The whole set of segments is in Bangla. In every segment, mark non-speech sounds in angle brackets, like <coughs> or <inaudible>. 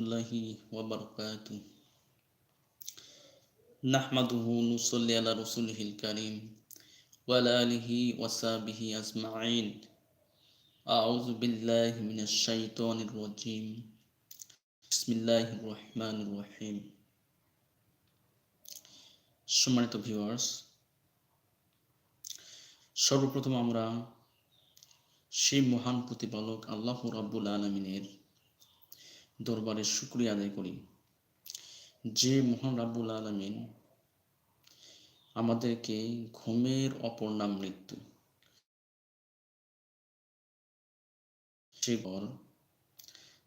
الله وبركاته نحمده نصلي على رسوله الكريم وعلى آله وصحبه أجمعين أعوذ بالله من الشيطان الرجيم بسم الله الرحمن الرحيم সম্মানিত ভিউয়ার্স সর্বপ্রথম আমরা সেই মহান প্রতিপালক আল্লাহ রাব্বুল আলমিনের দরবারে শুক্রিয়া আদায় করি। যে মহান রাব্বুল আলমিন আমাদেরকে ঘুমের অপর নাম মৃত্যু সেই পর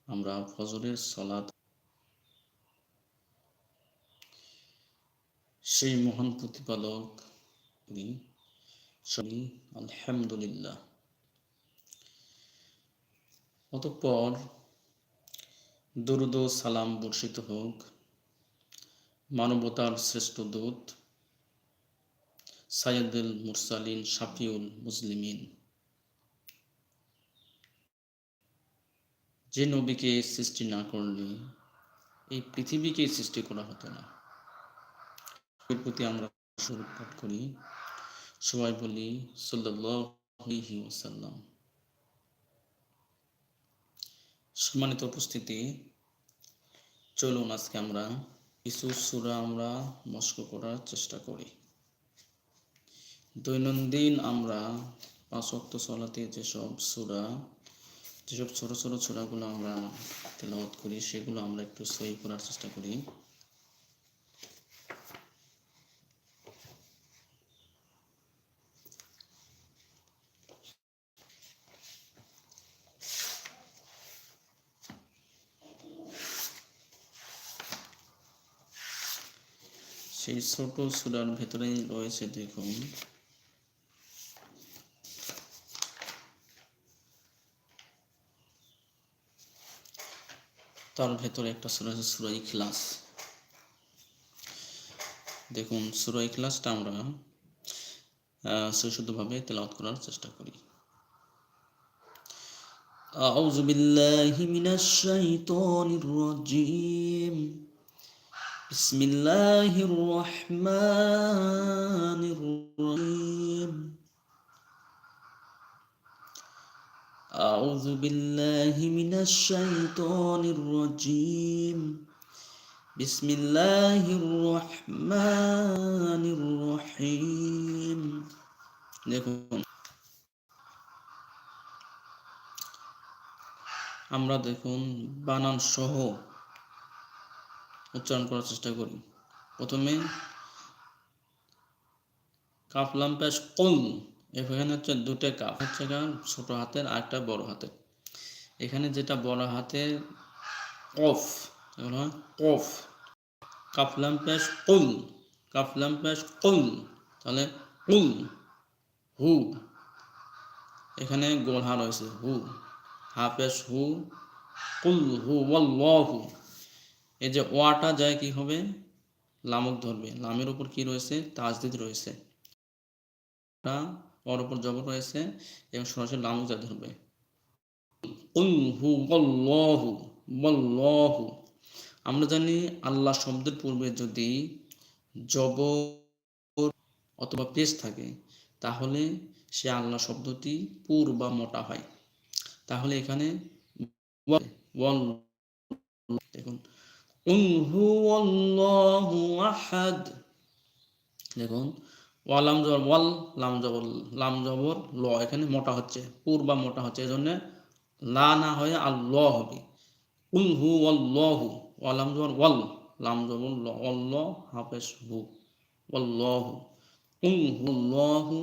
আমরা ফজরের সলাদ সেই মহান প্রতিপালক আলহামদুলিল্লাহ। অতঃপর দুরুদ সালাম বর্ষিত হোক। মানবতার শ্রেষ্ঠ দূত, সাইয়দুল মুরসালিন শাফিউল মুসলিমিন। যে নবীকে সৃষ্টি না করলে এই পৃথিবীকে সৃষ্টি করা হতো না। এর প্রতি আমরা স্বরূপ পাঠ করি। সবাই বলি সাল্লাল্লাহু ওসাল্লাম সম্মানিত উপস্থিতি, চলুন আজকে আমরা কিছু সুরা আমরা মস্ক করার চেষ্টা করি। দৈনন্দিন আমরা পাঁচ অক্ট চলাতে যেসব সুরা, যেসব ছোট ছোট ছোড়াগুলো আমরা তেলাওয়াত করি, সেগুলো আমরা একটু সই করার চেষ্টা করি। সেই ছোট সুরার ভেতরেই রয়েছে দেখুন তার ভেতরে একটা সুরা আছে সুরা ইখলাস দেখুন সুরা ইখলাসটা আমরা সুশুদ্ধভাবে তেলাওয়াত করার চেষ্টা করি أعوذ بالله من الشيطان الرجيم بسم الله الرحمن الرحيم أعوذ بالله من الشيطان الرجيم بسم الله الرحمن الرحيم দেখুন আমরা দেখুন বানান সহ উচ্চারণ করার চেষ্টা করি। প্রথমে কাফলাম পেশ কল এখানে হচ্ছে দুটো কাপ হচ্ছে ছোট হাতের আর একটা বড় হাতের। এখানে যেটা বড় হাতের কফ, এগুলো কফ। কাফলাম পেশ কুল কাফলাম পেশ কুল তাহলে কুল হু। এখানে গোলহা রয়েছে, হু। হা পেশ হু। কুল, হু, ওয়াল্লাহু। এই যে ওয়াটা যায় কি হবে? লামক ধরবে। লামের উপর কি রয়েছে? তাজদিদ রয়েছে। ওর উপর জবর রয়েছে এবং সরাসরি লামক যা ধরবে। আমরা জানি আল্লাহ শব্দের পূর্বে যদি জবর অথবা পেশ থাকে, তাহলে সে আল্লাহ শব্দটি পুর বা মোটা হয়। তাহলে এখানে দেখুন দেখুন ওয়ালাম জবর, ওয়াল লাম জবর লাম জবর, ল এখানে মোটা হচ্ছে, পুর বা মোটা হচ্ছে এই জন্য লা না হয়ে আর ল হবে। উল হু ওয়াল্লাহু ওয়ালাম জবর, ওয়াল, লাম জবর, ল অল্ল হাফেজ হু, ওয়াল্লাহু উল হুল্লাহু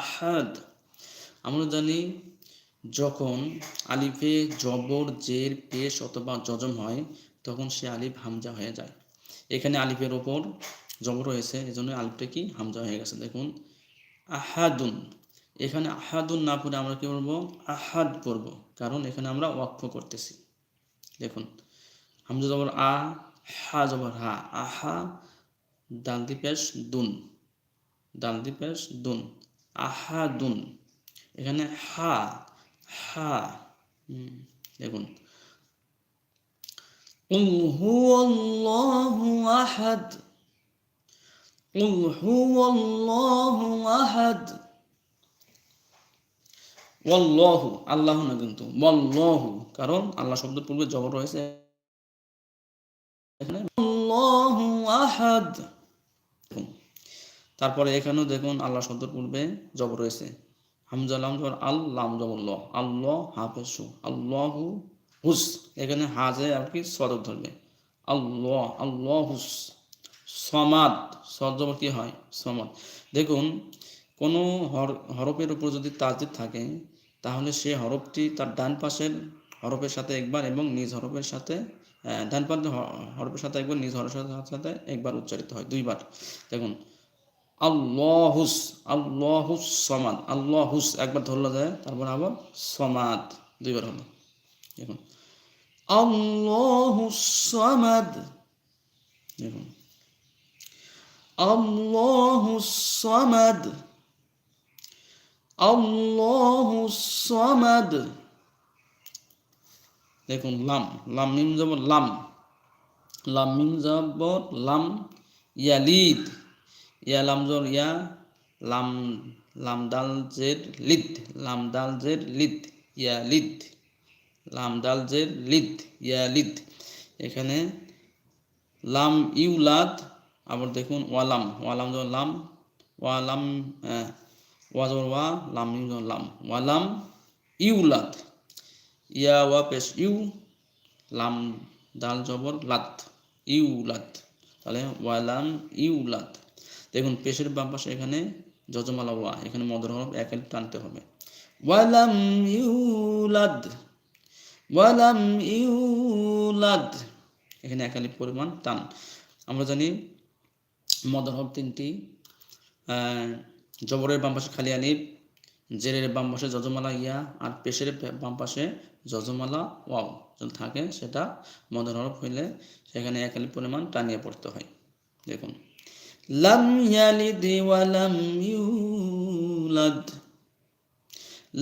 আহাদ। আমরা জানি যখন আলিফে জবর, জের, পেশ অথবা জজম হয় তখন সে আলিফ হামজা হয়ে যায়। এখানে আলিফের ওপর জবর রয়েছে এই জন্য আলিফটা কি? হামজা হয়ে গেছে। দেখুন, আহাদুন। এখানে আহাদুন না পড়ে আমরা কি বলব? আহাদ পড়ব, কারণ এখানে আমরা ওয়াক্ফ করতেছি। দেখুন, হামজা জবর আ, হা জবর হা। আহা দালদি পেশ, দুন। দালদি পেশ, দুন। আহাদুন। এখানে হা হা। দেখুন। قل هو الله أحد قل هو الله أحد ওয়াল্লাহু আল্লাহ না কিন্তু ওয়াল্লাহু কারণ আল্লাহ শব্দের পূর্বে জবর রয়েছে এখানে আল্লাহু আহাদ তারপরে এখানেও দেখুন আল্লাহ শব্দের পূর্বে জবর রয়েছে হামজা লাম জবর আল্লাহ জবর ল আল্লাহ হাফেজু আল্লাহু হুস, এখানে হাজে আর কি সদক ধরবে। আল্লাহ আল্লাহ হুস। সমাদ, সদ কি হয়? সমাদ। দেখুন, কোনো হরফের উপর যদি তাজিদ থাকে, তাহলে সে হরফটি তার ডান পাশের হরফের সাথে একবার এবং নিজ হরফের সাথে ডান পাশের হরফের সাথে একবার, নিজ হরফের সাথে একবার উচ্চারিত হয়, দুইবার। দেখুন আল্লাহুস আল্লাহুস সমাদ আল্লাহুস একবার ধরলো যায়, তারপর আবার সমাদ, দুইবার হলো দেখুন। আল্লাহুস সমাদ। দেখুন। আল্লাহুস সমাদ। আল্লাহু সামাদ। দেখুন, লাম। লাম মিম জবর লাম। লাম মিম জবর লাম ইয়ালিদ। ইয়া লাম জবর ইয়া লাম লাম দাল জের লিদ। লাম দাল জের লিদ। ইয়া লিদ লাম দাল জের লিদ, ইয়া লিদ। এখানে লাম ইউলাদ আবার দেখুন ওয়ালাম ওয়ালাম জবর লাম ওয়ালাম ওয়া জবর ওয়া লাম মিম জবর লাম ওয়ালাম ইউলাদ ইয়া ওয়া পেশ ইউ, লাম দাল জবর লাত ইউলাদ তাহলে ওয়ালাম ইউলাদ দেখুন পেশের বাম পাশে এখানে যজমালা ওয়া, এখানে মদর হরফ এক টানতে হবে। ওয়ালাম ইউলাদ ওয়ালাম ইউলাদ। এখানে একালি পরিমাণ টান আমরা জানি মদর হরফ তিনটি জবরের বাম পাশে খালি আলিফ, জেরের বাম পাশে যজমালা ইয়া, আর পেশের বাম পাশে যজমালা ওয়াও। যদি থাকে সেটা মদন হরফ হইলে সেখানে এক আলিফ পরিমাণ টানিয়ে পড়তে হয়। দেখুন। লাম ইয়ালিদ ওয়া লাম ইউলাদ।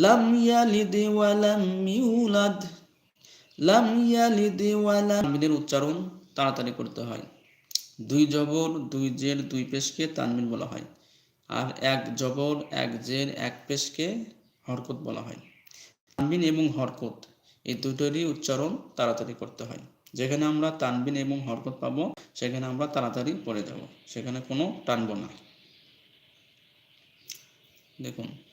লাম ইয়ালিদ ওয়া ইউলাদ। লাম ইয়ালিদ ওয়া লাম উচ্চারণ তাড়াতাড়ি করতে হয়। দুই জবর, দুই জের, দুই পেশকে তানবিন বলা হয়। আর এক জবর, এক জের, এক পেশকে হরকত বলা হয়। তানবিন এবং হরকত, এই দুটোরই উচ্চারণ তাড়াতাড়ি করতে হয়। যেখানে আমরা তানবিন এবং হরকত পাব, সেখানে আমরা তাড়াতাড়ি পড়ে যাব। সেখানে কোনো টানব না। দেখুন।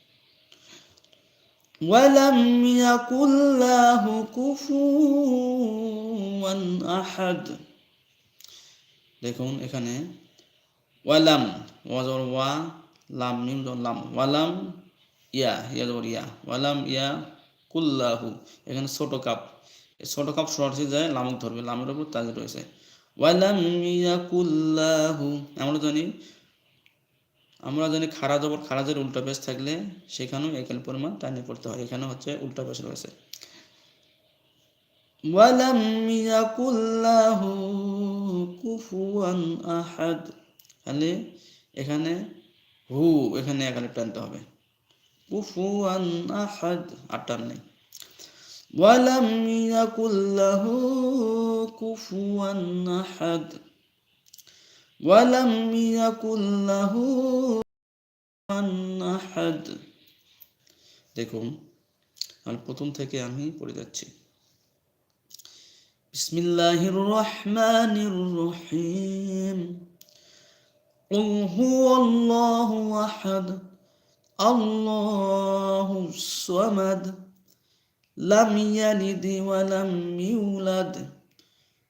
ওয়ালাম ইয়াকুল্লাহু কুফুয়ান আহাদ। দেখুন এখানে, ওয়ালাম, ওয়াজর ওয়া, লাম মিম লাম, ওয়ালাম ইয়া ইয়া জবর ইয়া, ওয়ালাম ইয়া কুল্লাহু এখানে ছোট কাপ। ছোট কাপ সরাসরি যায়, লামক ধরবে, লামের উপর তাজ রয়েছে ওয়ালাম ইয়া কুল্লাহু আমরা জানি আমরা জানি খারা জবর খারাজের উল্টা পেশ থাকলে সেখানেও একাল পরিমাণ টানে পড়তে হয়। এখানে হচ্ছে উল্টা পেশ রয়েছে। ওয়ালাম ইয়াকুল্লাহু কুফুয়ান আহাদ। তাহলে এখানে হু, এখানে এখানে টানতে হবে। কুফুয়ান আহাদ, আর টান নেই। ওয়ালাম ইয়াকুল্লাহু কুফুয়ান আহাদ। ওয়ালাম ইয়াকুল্লাহু আহাদ দেখুন আমি প্রথম থেকে আমি পড়ে যাচ্ছি বিসমিল্লাহির রহমানির রহিম قل هو الله أحد الله الصمد لم يلد ولم يولد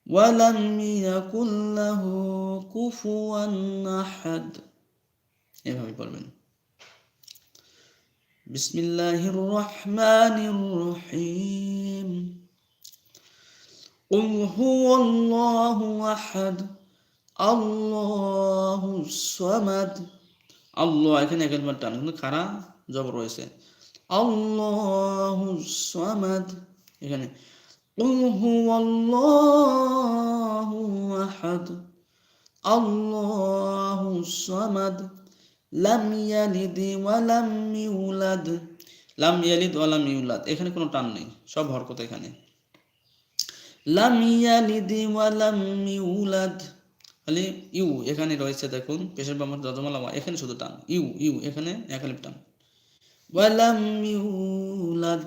ولم يكن له كفوا أحد এভাবে পড়বেন بسم الله الرحمن الرحيم قل هو الله أحد আল্লাহু সামাদ আল্লাহ এখানে একবার টান কিন্তু খারা জবর রয়েছে আল্লাহু সামাদ এখানে قل هو الله أحد الله الصمد লাম ইয়ালিদ ওয়ালাম ইউলাদ লাম ইয়ালিদ ওয়ালাম ইউলাদ এখানে কোনো টান নেই সব হরকত এখানে লাম ইয়ালিদি ওয়া লাম ইউলাদ খালি ইউ এখানে রয়েছে দেখুন পেশের বামর যজমালামা এখানে শুধু টান ইউ ইউ এখানে একালিপ টান ওয়া লাম ইউলাদ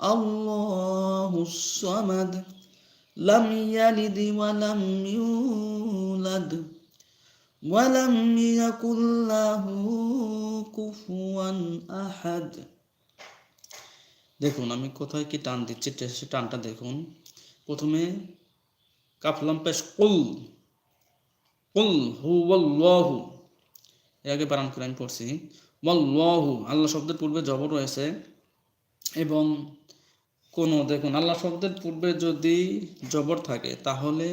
الله الصمد لم يلد ولم يولد ولم يكن له كفوا أحد দেখুন আমি কোথায় কি টান দিচ্ছি সে টানটা দেখুন প্রথমে কাফলাম পেশ কুল কুল হু ওয়াল্লাহু এর আগে বানান করে আমি পড়ছি ওয়াল্লাহু আল্লাহ শব্দের পূর্বে জবর রয়েছে এবং কোন দেখুন আল্লাহ শব্দের পূর্বে যদি জবর থাকে তাহলে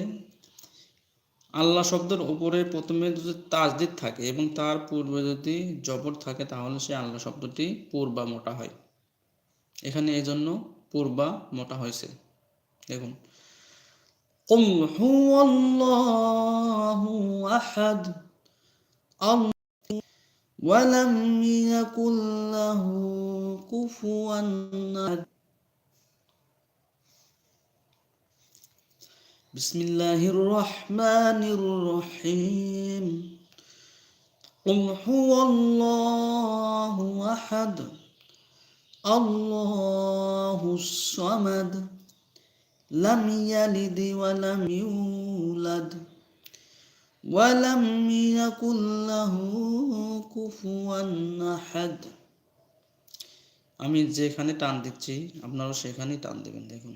আল্লাহ শব্দের উপরে প্রথমে যদি তাজদিদ থাকে এবং তার পূর্বে যদি জবর থাকে তাহলে সে আল্লাহ শব্দটি পূর্বা মোটা হয় এখানে এই জন্য পূর্বা মোটা হয়েছে দেখুন قل هو الله أحد ولم يكن له كفوا أحد بسم الله الرحمن الرحيم قل هو الله أحد الله الصمد لم يلد ولم يولد ولم يكن له كفوا أحد আমি যেখানে টান দিচ্ছি আপনারা সেখানেই টান দেবেন দেখুন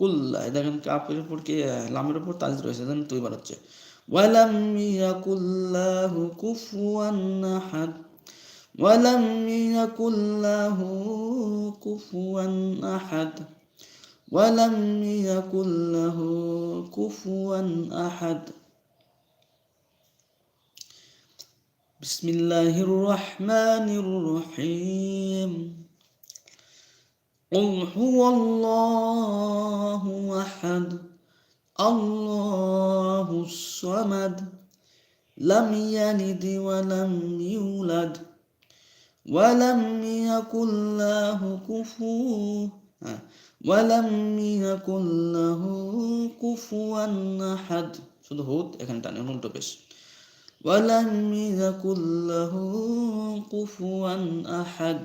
কুল্লা দেখেন কাপের উপর কি লামের উপর তাজ রয়েছে দেখেন তুই বার হচ্ছে ওয়ালাম ইয়াকুল্লাহু কুফুয়ান আহাদ ওয়ালাম ইয়াকুল্লাহু কুফুয়ান আহাদ ওয়ালাম ইয়াকুল্লাহু কুফুয়ান আহাদ بسم الله الرحمن الرحيم قل هو الله أحد الله الصمد لم يلد ولم يولد ولم يكن له كفوا ولم يكن له كفوا أحد শুধু হুদ এখানে টানে উল্টো পেশ ولم يكن له كفوا أحد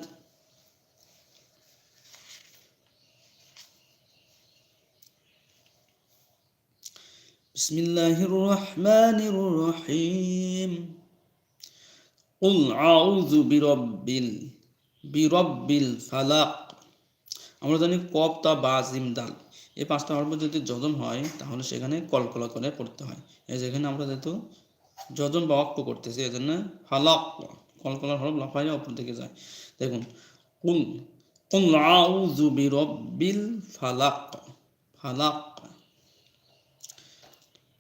بسم الله الرحمن الرحيم قل أعوذ برب برب الفلق আমরা জানি কপ তা বা জিম দাল এই পাঁচটা হরফ যদি যজম হয় তাহলে সেখানে কলকলা করে পড়তে হয় এই যেখানে আমরা যেহেতু যজম বা অক্ষ করতেছি এই জন্য ফালাক কলকলার হরফ লাফাই অপর দিকে যায় দেখুন কুল কুল আউযু বিরব্বিল ফালাক ফালাক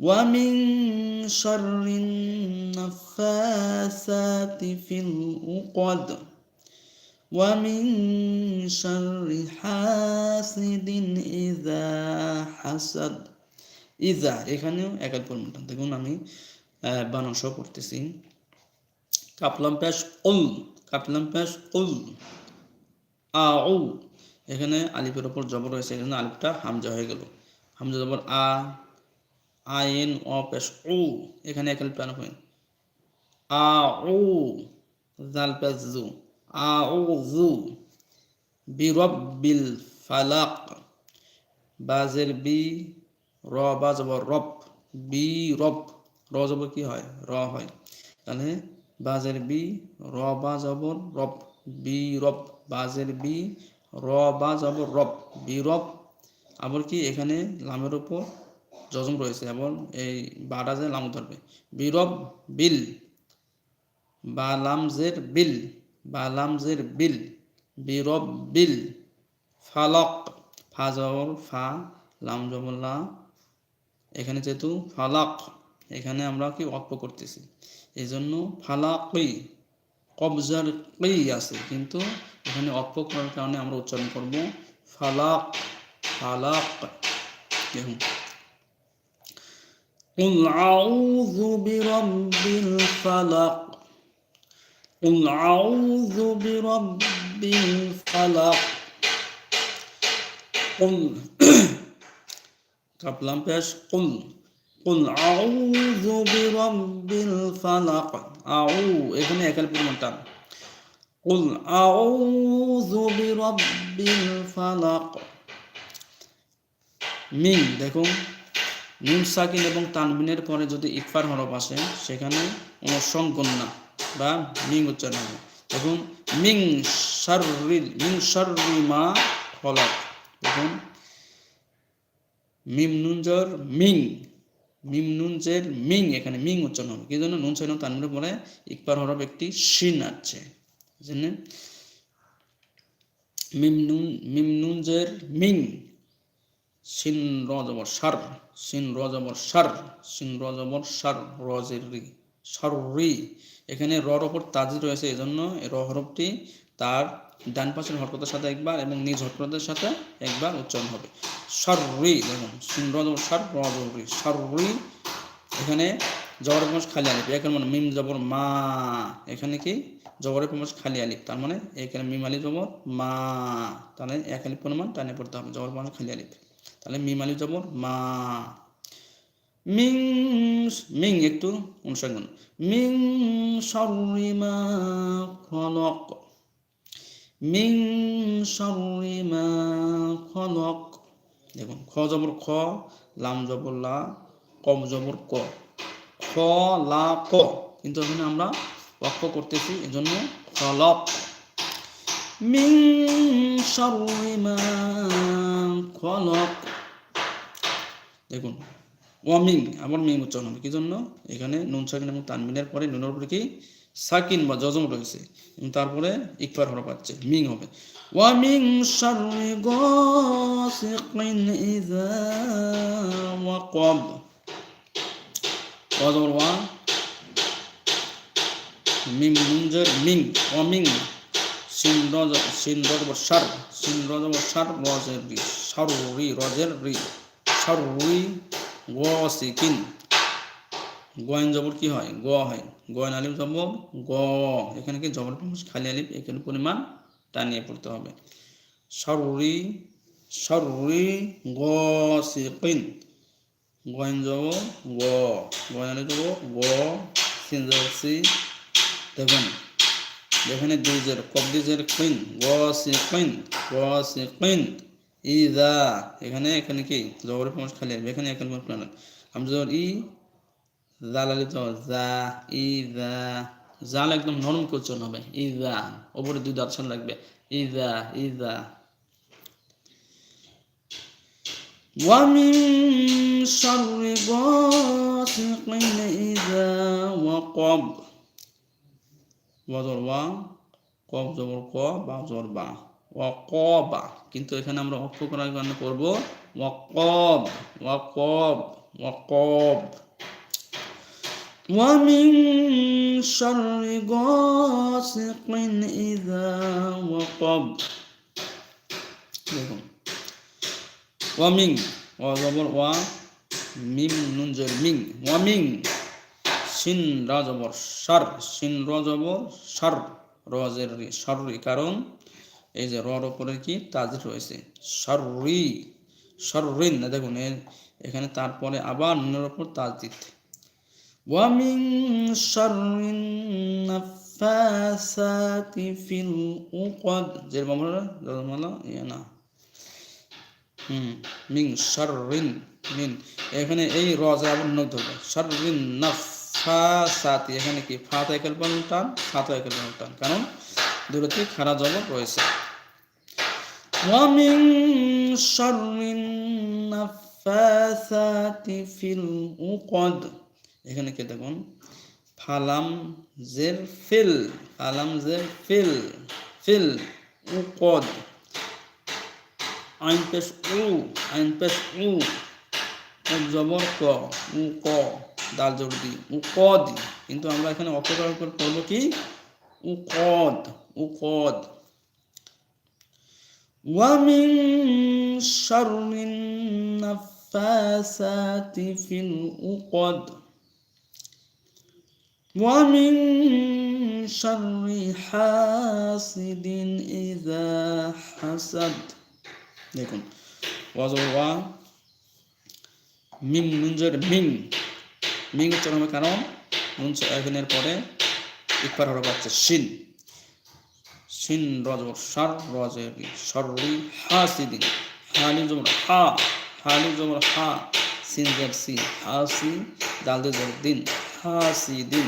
ومن شر النفاثات في العقد ومن شر حاسد إذا حسد ইজা এখানেও একাল পরিমাণটা দেখুন আমি বানাংশ করতেছি কাপলাম পেশ উল কাপলাম পেশ উল আউ এখানে আলিফের ওপর জবর রয়েছে এখানে আলিফটা হামজা হয়ে গেল হামজা জবর আ আইন অ পেশ উ, এখানে এক আলিফ টানা হয়। আ উ, জাল পেশ জু। আ উ জু, বিরব্বিল ফালাক। বাজের বি, র বা জবর রব, বি রব। র জবর কি হয়? র হয়। তাহলে বাজের বি, র বা জবর রব, বি রব। বাজের বি, র বা জবর রব, বি রব। আবার কি? এখানে লামের উপর জজম রয়েছে এবং এই বাটা লাম ধরবে। বিরব বিল, বা লামজের বিল, বা লামজের বিল, বিরব বিল, ফালক, ফা জবর ফা, লাম জবর লা, এখানে যেহেতু ফালাক, এখানে আমরা কি অক্ষ করতেছি। এই জন্য ফালাকি, কবজার কই আছে, কিন্তু এখানে অক্ষ করার কারণে আমরা উচ্চারণ করব ফালাক ফালাক দেখুন قل أعوذ برب الفلق قل أعوذ برب الفلق قل <coughs> কাপলাম পেশ কুল কুল আউযু বিরাব্বিল ফালাক আউ এখানে একাল পরিমাণ টান কুল আউযু বিরাব্বিল ফালাক মিন দেখুন নুন সাকিন এবং তানবিনের পরে যদি ইকফার হরফ আসে, সেখানে অনুসং বা মিং উচ্চারণ হবে। দেখুন মিং শাররিল মিং শাররি মা ফলাক দেখুন মিম নুনজর মিং, মিম নুনজের মিং এখানে মিং উচ্চারণ হবে। কি জন্য? নুন সাইন তানবিনের পরে ইকবার হরফ একটি শিন আছে। জন্য মিম নুন, মিম নুনজের মিং সিন র জবর সার, সিন র জবর সার, সিন র জবর সার রজের রি, সার এখানে রর ওপর তাজি রয়েছে এই জন্য র হরফটি তার ডান পাশের হরকতের সাথে একবার এবং নিজ হরকতের সাথে একবার উচ্চারণ হবে। সারি দেখুন, সিন র জবর সার র জবর রি এখানে জবরের পাশ খালি আলিফ এখানে মানে মিম জবর মা। এখানে কি? জবরের পাশ খালি আলিফ, তার মানে এখানে মিম আলিফ জবর মা। তাহলে এক আলিফ পরিমাণ টানে পড়তে হবে জবর পাশ খালি আলিফ। তাহলে মিম আলিফ জবর মা মিং মিং একটু অনুসঙ্গন মিং শর্রি মা খলক মিং শর্রি মা খলক দেখুন, খ জবর খ, লাম জবর লা, কম জবর ক। খ, লা, ক। কিন্তু এখানে আমরা অক্ষ করতেছি, এজন্য খলক। মিং শর্রি মা খলক। দেখুন, ওয়ামিং আবার মিং উচ্চারণ হবে। কি জন্য? এখানে নুন, সাকিন এবং তানমিনের পরে নুনের উপরে কি? সাকিন বা জজম রয়েছে। তারপরে ইকফার হরফ আছে, মিং হবে। ওয়ামিং শাররি গাসিকিন ইযা ওয়াকাব ওয়া মিম নুনজের মিং। ওয়ামিং সিন রজ সিন রজ সার সিন রজ সার রজের রি সারুরি রজের রি সারুরি গসিকিন গয়েন জবর কি হয়? গ হয়। গয়েন আলিফ জবর গ। এখানে কি জবর খালি আলিফ, এখানে পরিমাণ টানিয়ে পড়তে হবে। সরি সরি গসিকিন গয়েন জবর গ। গয়েন আলিফ জবর গ। সিন জবর সি দেখুন এখানে দুইজের কবদিজের কিন গসিকিন গসিকিন ইদা এখানে এখানে কি জবরের পাশ খালি আসবে এখানে এখানে প্লান আমজর ই জাল আলি তো জা ইদা জাল একদম নরম করে উচ্চারণ হবে ইদা ওপরে দুই দাঁত লাগবে ইদা ইদা ومن شر غاسق إذا وقب وضر কব জবর ক বা জবর বা ওয়া ক বা কিন্তু এখানে আমরা অক্ষ করার কারণে করব ওয়া কব ওয়া কব ওয়া কব ومن شر غاسق إذا وقب দেখুন ওয়ামিং ওয়া জবর ওয়া মিম নুন জের মিং ওয়ামিং সিন রাজবর সর সিন রজব সর, রজের সরি কারণ। এই যে রর ওপরে কি? তাজির রয়েছে। সর্রি না দেখুন এখানে তারপরে আবার নুনের ওপর তাজিদ। ওয়ামিং সর্রিন নাফাসাতি ফিল উকদ। যে মামলা ইয়া না। মিং সর্রিন মিন। এখানে এই রজা আবার নদ হবে। সর্রিন নাফ। শাররিন নাফাসাতি এখানে কি ফা তো একের পর টান ফা তো একের পর টান কারণ দুটোতে খারা জবর রয়েছে ومن شر النفاثات في العقد এখানে কে দেখুন ফালাম জের ফিল ফালাম জের ফিল ফিল উকদ আইন পেশ উ আইন পেশ উ জবর ক উ ক দাল জোর দি উ ক দি কিন্তু আমরা এখানে অপকার করে করবো কি উ কদ উ কদ ومن شر النفاثات في العقد ومن شر حاسد إذا حسد দেখুন ওয়া মিম নুনজের মিং মিং উচ্চারণ হবে কারণ, নুন এখানের পরে ইকবার হরফ আছে শিন। শিন রজ সার রজের সরি হাসিদিন হালি জবর হা হালি জবর হা সিন জের সি হাসি দাল জবর দিন হাসিদিন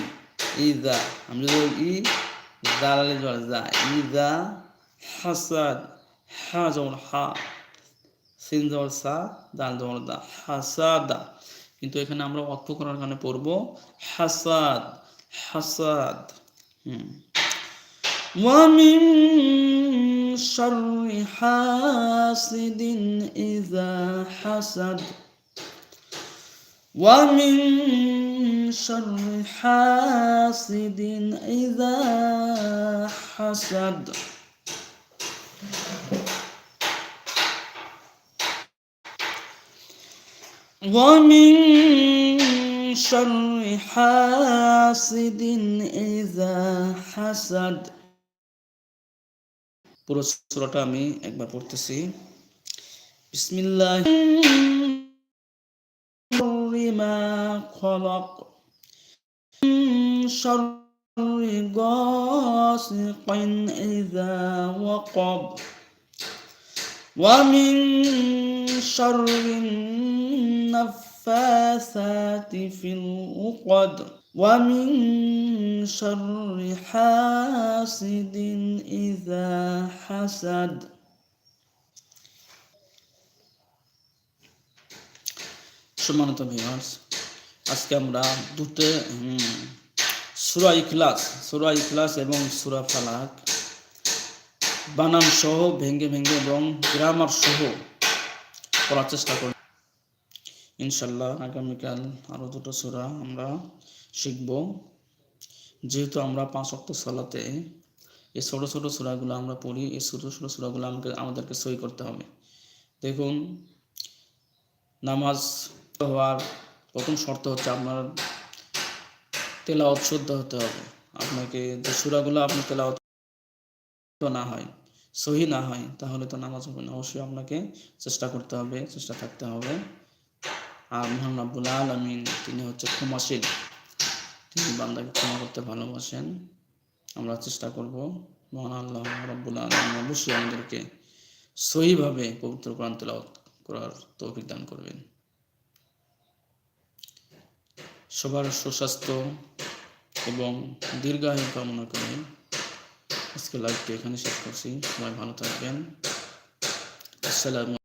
ইদা আমি যদি ই জালালে জল যা ইদা হাসাদ হা যেমন হা সিন যেমন সা দাল যেমন দা হাসাদা কিন্তু এখানে আমরা অর্থ করার কারণে পড়ব হাসাদ হাসাদ হুম ومن شر حاسد إذا حسد ومن شر حاسد إذا حسد ومن شر حاسد إذا حسد পুরো সূরাটা আমি একবার পড়তেছি বিসমিল্লাহ ما خلق من شر غاسق إذا وقب ومن شر النفاثات في العقد ومن شر حاسد إذا حسد সম্মানিত ভিউয়ার্স আজকে আমরা দুটো সুরা ইখলাস সুরা ইখলাস এবং সুরা ফালাক বানান সহ ভেঙ্গে ভেঙ্গে এবং গ্রামার সহ করার চেষ্টা করি ইনশাল্লাহ আগামীকাল আরও দুটো সুরা আমরা শিখব। যেহেতু আমরা পাঁচ অক্ট সালাতে এই ছোটো ছোটো সুরাগুলো আমরা পড়ি, এই ছোটো ছোটো সুরাগুলো আমাকে, আমাদেরকে সই করতে হবে। দেখুন, নামাজ হওয়ার প্রথম শর্ত হচ্ছে আপনার তেলাওয়াত শুদ্ধ হতে হবে। আপনাকে যে সুরাগুলো আপনি তেলাওয়াত না হয় সহি না হয়, তাহলে তো নামাজ হবে না। অবশ্যই আপনাকে চেষ্টা করতে হবে, চেষ্টা থাকতে হবে। আর মোহাম্মদ আব্বুল আলমিন, তিনি হচ্ছে ক্ষমাশীল। তিনি বান্দাকে ক্ষমা করতে ভালোবাসেন। আমরা চেষ্টা করব মহান আল্লাহ রব্বুল আলমিন অবশ্যই আমাদেরকে সহিভাবে পবিত্র কোরআন তেলাওয়াত করার তৌফিক দান করবেন। সবার সুস্বাস্থ্য এবং দীর্ঘায়ু কামনা করে আজকে লাইভটি এখানে শেষ করছি। সবাই ভালো থাকবেন। আসসালাম